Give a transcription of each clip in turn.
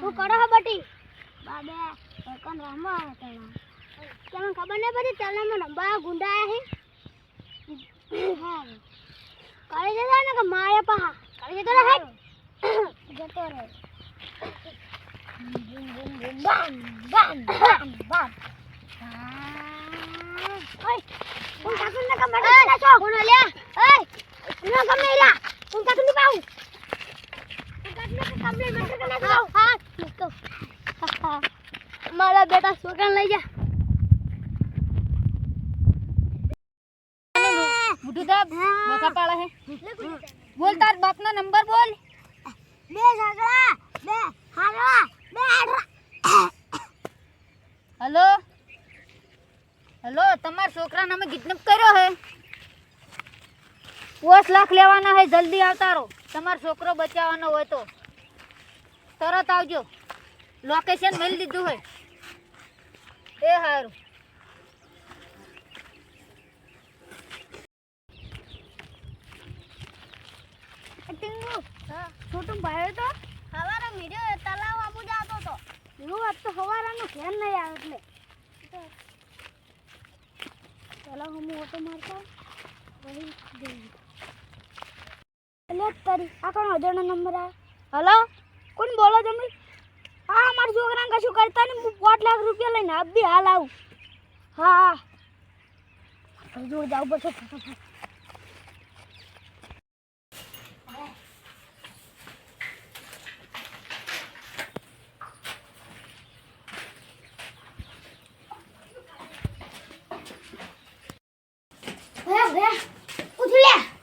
શું કરો બટી. બાબે એકન રમવા આવે તને. તમને ખબર નહીં પડી તને મને રમવા ગુંડા આવ્યા હે. કરે જતો ને કે મારે પાહા. કરે જતો રહે? જતો રહે. બમ બમ બમ બમ ઓય કોણ કાકુને કમર છો કોણ લ્યા નો ગમે લા. હું કાકુનની પાઉં મારા બેટા છોકરાને લઈ જા. મોટું દાબ બોકા પાડે હે. બોલ તાર બાપનો નંબર બોલ. બે સગડા બે હારવા બે હલો? હલો તમારા છોકરાને અમે કિડનેપ કર્યો હે. પોસ લાખ લેવાના હોય જલ્દી આવતા રહો તમારો છોકરો બચાવવાનો હોય તો. તરત આવજો. લોકેશન મળી દીધું હોય. એ સારું ટીંગુ છોટું ભાઈ તો હવારે મીડિયો તલાવ આપું જાતો તો. એવું વાત તો સવારાનું ધ્યાન નહીં આવે એટલે. તલાવ હું ઓટો મારતો વળી જઈ એટલે તારી, આ કોણ હજારનો નંબર આવે હલો કોણ બોલો તમે? હા મારા છોકરાને કશું કરતા નહીં, હું પાંચ લાખ રૂપિયા લઈને બી હાલ આવું. હા. હા જો જાવું પડશે. ફટાફટ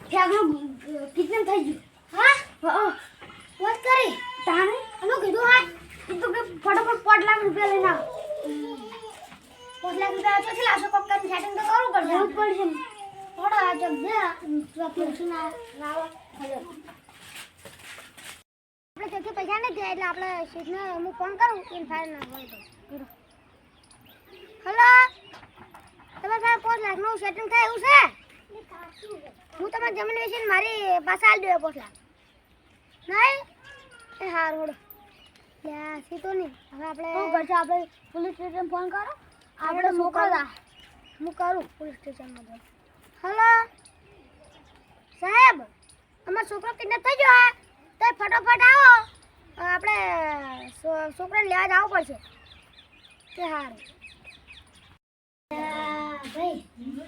ફેગનું કિચન થઈ ગયું હા હા વાત કરી તાને અનો કીધું હા કીધું કે ફટાફટ પાંચ લાખ રૂપિયા લઈને આવ પાંચ લાખ રૂપિયા તો છે લાવશો પક્કાની સેટિંગ તો કરવું પડશે કરવું પડશે થોડો આ જગ દે ના લાવો હલો આપણે ચોખ્ખી પૈસા નથી એટલે આપણે શીખને હું ફોન કરું ઇન ફાયર ના હોય તો કરો હલો તમે સાહેબ પાંચ લાખનું સેટિંગ થાય એવું છે હું તમારે જમીન વેચીને મારી પાસે આલી દઉં પોટલા. નહીં? એ હાર હોડો. લે સીતો નહીં. હવે આપણે શું કરશો? આપણે પોલીસ સ્ટેશન ફોન કરો? આપણે મોકલતા હું કરું પોલીસ સ્ટેશનમાં ફોન હલો? સાહેબ અમારો છોકરો કિડનેપ થઈ ગયો તો ફટોફટ આવો. આપણે છોકરાને લેવા જવું પડશે. કે હારું. ભાઈ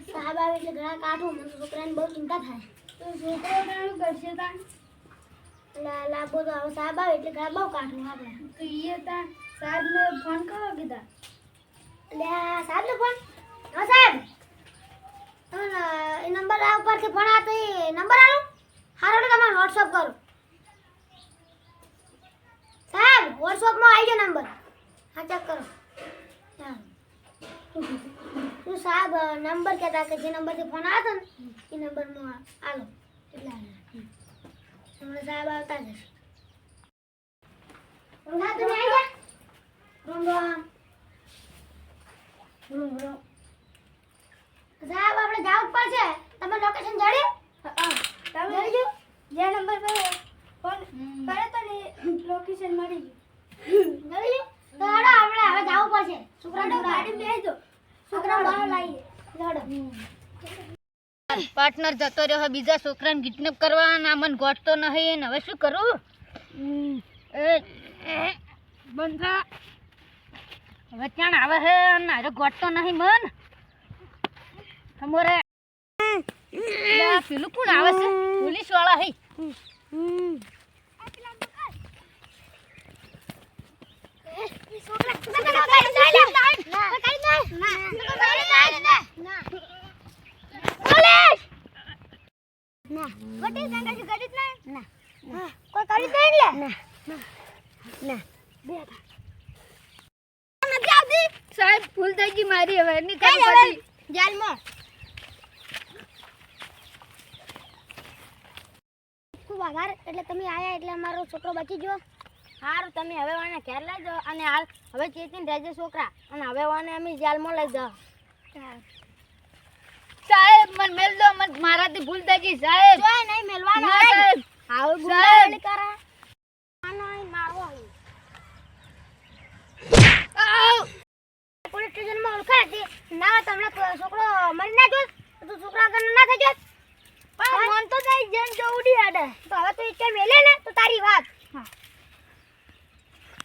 સાહેબ આવે એટલે ઘણા કાઢું મને છોકરાને બહુ ચિંતા થાય. તો છોકરો કરશે તા લાભો તો હવે સાહેબ આવે એટલે ઘણા બહુ કાઢું આપણે. તો એ તા સાહેબને ફોન કરો કીધા. સાહેબને ફોન હા સાહેબ. એ નંબર આ ઉપરથી ફોન આવતો એ નંબર આલો. હારો તમારે વોટ્સઅપ કરો. સાહેબ વોટ્સઅપમાં આવી ગયો નંબર હા ચેક કરો હા નંબર કહેતા કે જે નંબરથી ફોન આવતો ને, એ નંબરમાં આલો એટલે હમણાં સાહેબ આવતા જશે હા તમે આવી જા રોમ રોમ રોમ રોમ સાહેબ આપણે જવું જ પડશે તમે લોકેશન જડ્યું તમે જે નંબર પર ફોન કરે તો ને લોકેશન મળી ગયું મળી ગયું તો હેડો આપણે હવે જવું પડશે છોકરાને ગાડી બેસી દો છોકરા બહાર લાવીએ હેડો પાર્ટનર જતો રહ્યો બીજા છોકરાને કિડનેપ કરવા અને મને ગોઠતો નહીં હવે શું કરું? એ એ, હવે ક્યાં આવે છે અને હારે ગોઠતો નહીં મન. તમારે પેલું કોણ આવે છે? પોલીસવાળા સાહેબ ભૂલ થઈ ગઈ મારી હવે. પડી. જાલમાં. ખૂબ આભાર. એટલે તમે આયા એટલે અમારો છોકરો બચી ગયો. સારું તમે હવે વાને ઘેર લઈ જાઓ. અને હાલ હવે ચેતીને રહેજે છોકરા. અને હવે વાને અમે જાલમાં લઈ જાઓ. સાહેબ મને મેલ દો મને મારાથી ભૂલ થઈ ગઈ સાહેબ. જોય નહીં મેલવાના. ના, સાહેબ. આવું સાહેબ. ગુંડાગીરી કરે. અહીં મારવો અહીં. આવ! તમને છોકરો મરી ના જોત તો છોકરા આગળ ના થઈ જોત પણ મન તો નહીં જેમ જવું ડી આડે. તો હવે તું ઈચ્છા મેલે ને તો તારી વાત. હા.